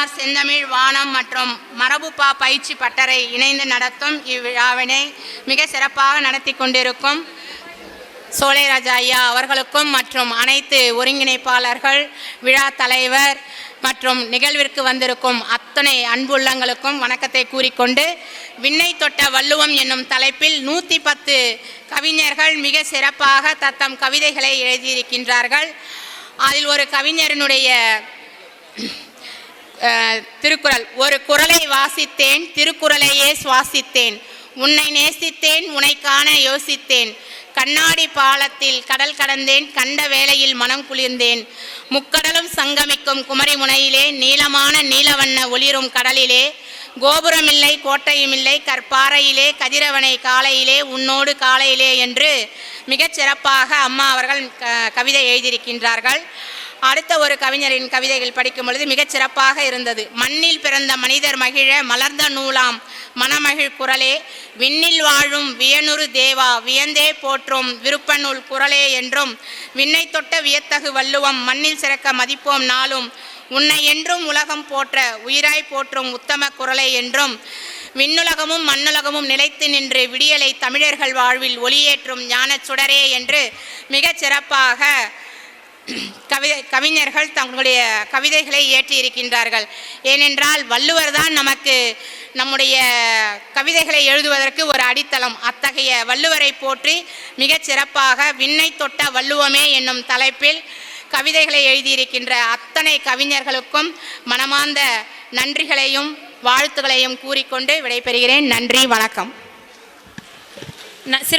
வள்ளலார் செந்தமிழ் வானம் மற்றும் மரபுப்பா பயிற்சி பட்டறை இணைந்து நடத்தும் இவ்விழாவினை மிக சிறப்பாக நடத்தி கொண்டிருக்கும் சோலைராஜா ஐயா அவர்களுக்கும் மற்றும் அனைத்து ஒருங்கிணைப்பாளர்கள் விழா தலைவர் மற்றும் நிகழ்விற்கு வந்திருக்கும் அத்தனை அன்புள்ளங்களுக்கும் வணக்கத்தை கூறிக்கொண்டு விண்ணை தொட்ட வள்ளுவம் என்னும் தலைப்பில் நூற்றி பத்து கவிஞர்கள் மிக சிறப்பாக தத்தம் கவிதைகளை எழுதியிருக்கின்றார்கள். அதில் ஒரு கவிஞரினுடைய திருக்குறள். ஒரு குறளை வாசித்தேன் திருக்குறளையே சுவாசித்தேன். உன்னை நேசித்தேன் உனைக்கான யோசித்தேன். கண்ணாடி பாலத்தில் கடல் கடந்தேன் கண்ட வேளையில் மனம் குளிர்ந்தேன். முக்கடலும் சங்கமிக்கும் குமரி முனையிலே நீளமான நீலவண்ண ஒளிரும் கடலிலே கோபுரமில்லை கோட்டையுமில்லை கற்பாறையிலே கதிரவனை காலையிலே உன்னோடு காலையிலே என்று மிகச் சிறப்பாக அம்மா அவர்கள் க- கவிதை எழுதியிருக்கின்றார்கள். அடுத்த ஒரு கவிஞரின் கவிதைகள் படிக்கும் பொழுது மிகச் சிறப்பாக இருந்தது. மண்ணில் பிறந்த மனிதர் மகிழ மலர்ந்த நூலாம் மணமகிழ் குரலே விண்ணில் வாழும் வியனுறு தேவா வியந்தே போற்றும் விருப்பநூல் குரலே என்றும் விண்ணை தொட்ட வியத்தகு வள்ளுவம் மண்ணில் சிறக்க மதிப்போம் நாளும் உன்னை என்றும் உலகம் போற்ற உயிராய் போற்றும் உத்தம குரலை என்றும் விண்ணுலகமும் மண்ணுலகமும் நிலைத்து நின்று விடியலை தமிழர்கள் வாழ்வில் ஒளியேற்றும் ஞானச் சுடரே என்று மிகச் சிறப்பாக கவிதை கவிஞர்கள் தங்களுடைய கவிதைகளை இயற்றியிருக்கின்றார்கள் ஏனென்றால் வள்ளுவர் தான் நமக்கு நம்முடைய கவிதைகளை எழுதுவதற்கு ஒரு அடித்தளம். அத்தகைய வள்ளுவரை போற்றி மிகச் சிறப்பாக விண்ணை தொட்ட வள்ளுவமே என்னும் தலைப்பில் கவிதைகளை எழுதியிருக்கின்ற அத்தனை கவிஞர்களுக்கும் மனமார்ந்த நன்றிகளையும் வாழ்த்துக்களையும் கூறிக்கொண்டு விடைபெறுகிறேன். நன்றி வணக்கம். சிறப்பு